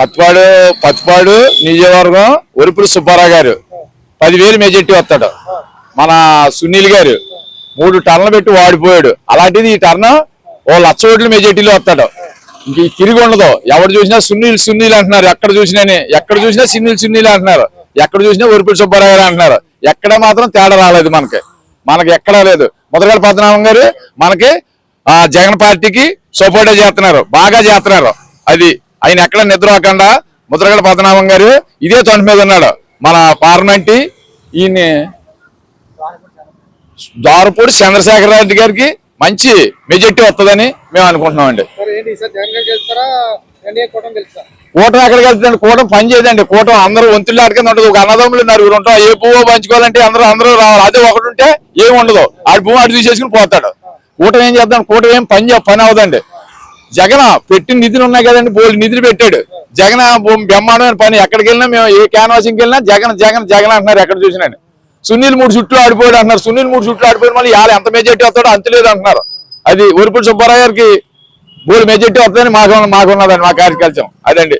పత్తిపాడు పత్పాడు నియోజకవర్గం ఒరిపురి సుబ్బారావు గారు. పదివేలు మెజార్టీ వస్తాడు. మన సునీల్ గారు. మూడు టర్న్లు పెట్టి వాడిపోయాడు. అలాంటిది ఈ టర్న్ ఓ లక్ష ఓట్ల మెజార్టీలో వస్తాడు. ఇంక తిరిగి ఉండదు. ఎవరు చూసినా సునీల్ సునీల్ అంటున్నారు. ఎక్కడ చూసినా ఎక్కడ చూసినా సునీల్ సునీల్ అంటున్నారు. ఎక్కడ చూసినా ఒరిపురి సుబ్బారావు గారు అంటున్నారు. ఎక్కడ మాత్రం తేడా రాలేదు మనకి. మనకి ఎక్కడా లేదు. మొదలగడ పద్మనాభం గారు మనకి జగన్ పార్టీకి సపోర్ట్ చేస్తున్నారు. బాగా చేస్తున్నారు. అది ఆయన ఎక్కడ నిద్రపోకుండా ముద్రగడ పద్మనాభం గారు ఇదే తొంట మీద ఉన్నాడు. మన పార్లమెంట్ ఈయన దారుపూడి చంద్రశేఖర రెడ్డి గారికి మంచి మెజార్టీ వస్తుందని మేము అనుకుంటున్నామండి. కూటమి ఎక్కడికి వెళ్తుందండి కూటమి పని చేయదండి. కూటమి అందరూ వంతులు ఆడుకుని ఉండదు. ఒక అన్నదమ్ములు నలుగురు ఉంటాం ఏ పువ్వు పంచుకోవాలంటే అందరూ అందరూ రావాలి. అదే ఒకటి ఉంటే ఏమి ఉండదు. ఆడి పువ్వు ఆడు తీసేసుకుని పోతాడు. కూటమి ఏం చేద్దాం? కూటమి ఏం పని పని అవదండి జగన్ పెట్టిన నిధులు ఉన్నాయి కదండి బోల్ నిధులు పెట్టాడు. జగన్ బ్రహ్మాండమైన పని. ఎక్కడికి వెళ్ళినా మేము ఏ క్యాన్వాసింగ్కి వెళ్ళినా జగన్ జగన్ జగన్ అంటున్నారు ఎక్కడ చూసినా సునీల్ మూడు చుట్లు ఆడిపోయాడు అంటున్నారు. సునీల్ మూడు చుట్లు ఆడిపోయాడు మళ్ళీ ఇవాళ ఎంత మెజార్టీ వస్తాడో అంత లేదు అంటున్నారు. అది ఊరిపూడి సుబ్బారావు గారికి బోల్ మెజార్టీ వస్తుందని మాకు మాకు ఉన్నదండి మా కార్యకల్చం. అదండి.